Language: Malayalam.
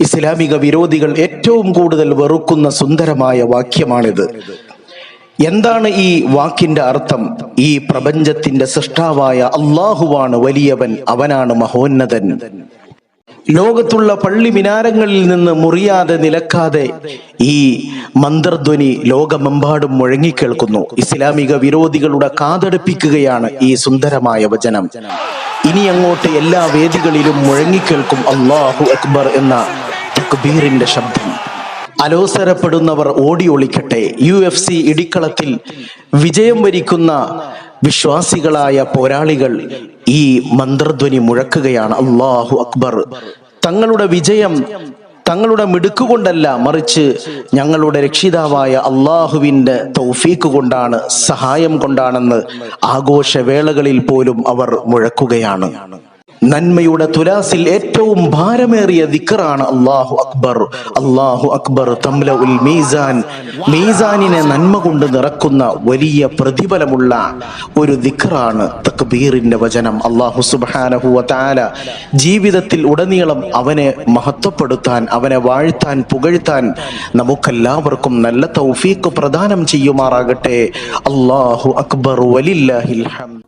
ഇസ്ലാമിക വിരോധികൾ ഏറ്റവും കൂടുതൽ വെറുക്കുന്ന സുന്ദരമായ വാക്യമാണിത്. എന്താണ് ഈ വാക്കിന്റെ അർത്ഥം? ഈ പ്രപഞ്ചത്തിന്റെ സൃഷ്ടാവായ അള്ളാഹുവാണ് വലിയവൻ അവനാണ് മഹോന്നതൻ. ലോകത്തുള്ള പള്ളി മിനാരങ്ങളിൽ നിന്ന് മുറിയാതെ നിലക്കാതെ ഈ മന്ത്രധ്വനി ലോകമെമ്പാടും മുഴങ്ങിക്കേൾക്കുന്നു. ഇസ്ലാമിക വിരോധികളുടെ കാതടുപ്പിക്കുകയാണ് ഈ സുന്ദരമായ വചനം. ഇനി അങ്ങോട്ട് എല്ലാ വേദികളിലും മുഴങ്ങിക്കേൾക്കും അള്ളാഹു അക്ബർ എന്ന തക്ബീറിന്റെ ശബ്ദം. അലോസരപ്പെടുന്നവർ ഓടി ഒളിക്കട്ടെ യു എഫ് സി ഇടിക്കളത്തിൽ വിജയം വരിക്കുന്ന വിശ്വാസികളായ പോരാളികൾ ഈ മന്ത്രധ്വനി മുഴക്കുകയാണ്. അള്ളാഹു അക്ബർ. തങ്ങളുടെ വിജയം തങ്ങളുടെ മിടുക്കുകൊണ്ടല്ല മറിച്ച് ഞങ്ങളുടെ രക്ഷിതാവായ അള്ളാഹുവിന്റെ തൗഫീക്ക് കൊണ്ടാണ് സഹായം കൊണ്ടാണെന്ന് ആഘോഷവേളകളിൽ പോലും അവർ മുഴക്കുകയാണ്. നന്മയുടെ തുലാസിൽ ഏറ്റവും ഭാരമേറിയ ദിക്കറാണ് അള്ളാഹു അക്ബർ. അള്ളാഹു അക്ബർ തംല ഉൽ മീസാൻ. മീസാനിനെ നന്മ കൊണ്ട് നിറക്കുന്ന വലിയ പ്രതിഫലമുള്ള ഒരു ദിക്കറാണ് തക്ബീറിന്റെ വചനം. അള്ളാഹു സുബാനഹു താല ജീവിതത്തിൽ ഉടനീളം അവനെ മഹത്വപ്പെടുത്താൻ അവനെ വാഴ്ത്താൻ പുകഴ്ത്താൻ നമുക്കെല്ലാവർക്കും നല്ല തൗഫീഖ് പ്രദാനം ചെയ്യുമാറാകട്ടെ. അള്ളാഹു അക്ബർ വലില്ലാഹിൽ ഹംദ്.